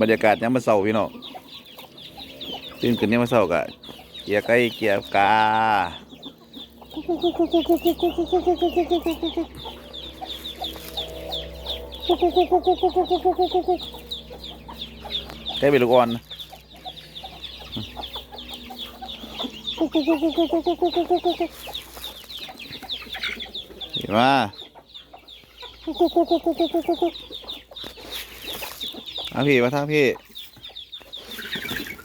บรรยากาศยามมื้อเช้าพี่น้องตื่นขึ้นยามมื้อเช้าก็เกียร์ไก่เกียร์กาไก่เป็นลูกอ่อน มาเอาพี่มาทางพี่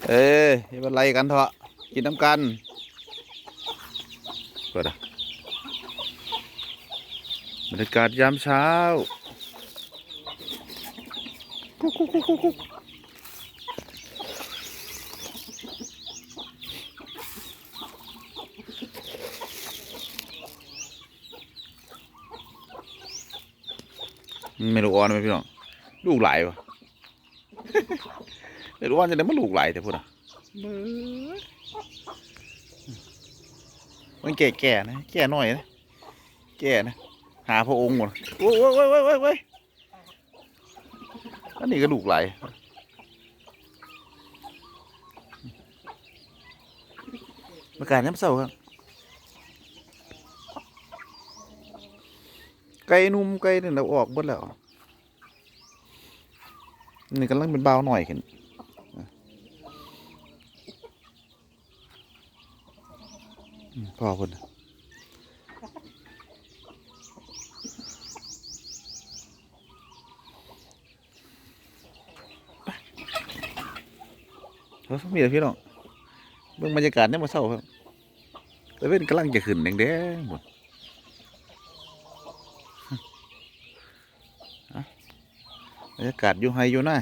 เอ้ยอย่ามาไล่กันเถอะกินน้ำกันเปิดอะบรรยากาศยามเช้า ไม่ลูกอ่อนไหมพี่น้องลูกหลายวะไม่รู้ว่าจะได้มาลูกหลายแต่พูดอะมันแก่แก่ๆนะแก่หน่อยนะแก่นะหาพระองค์หมดโอ้ยโอ้ยโอ้ยโอ้ยโอ้ยโอ้ยอันนี้ก็ลูกหลายประกาศน้ำเศร้าครับ ไก่นุ่มไก่นี่เราออกหมดแล้วนี่กำลังเป็นเบาหน่อยขึ้นพ่อคนเราต้องมีอะไรพี่น้องเบิ่งบรรยากาศเนี่ยมมาเศร้าครับแต่เว้นกำลังจะขึ้นแดงๆหมด บรรยากาศอยู่ไฮอยู่นะ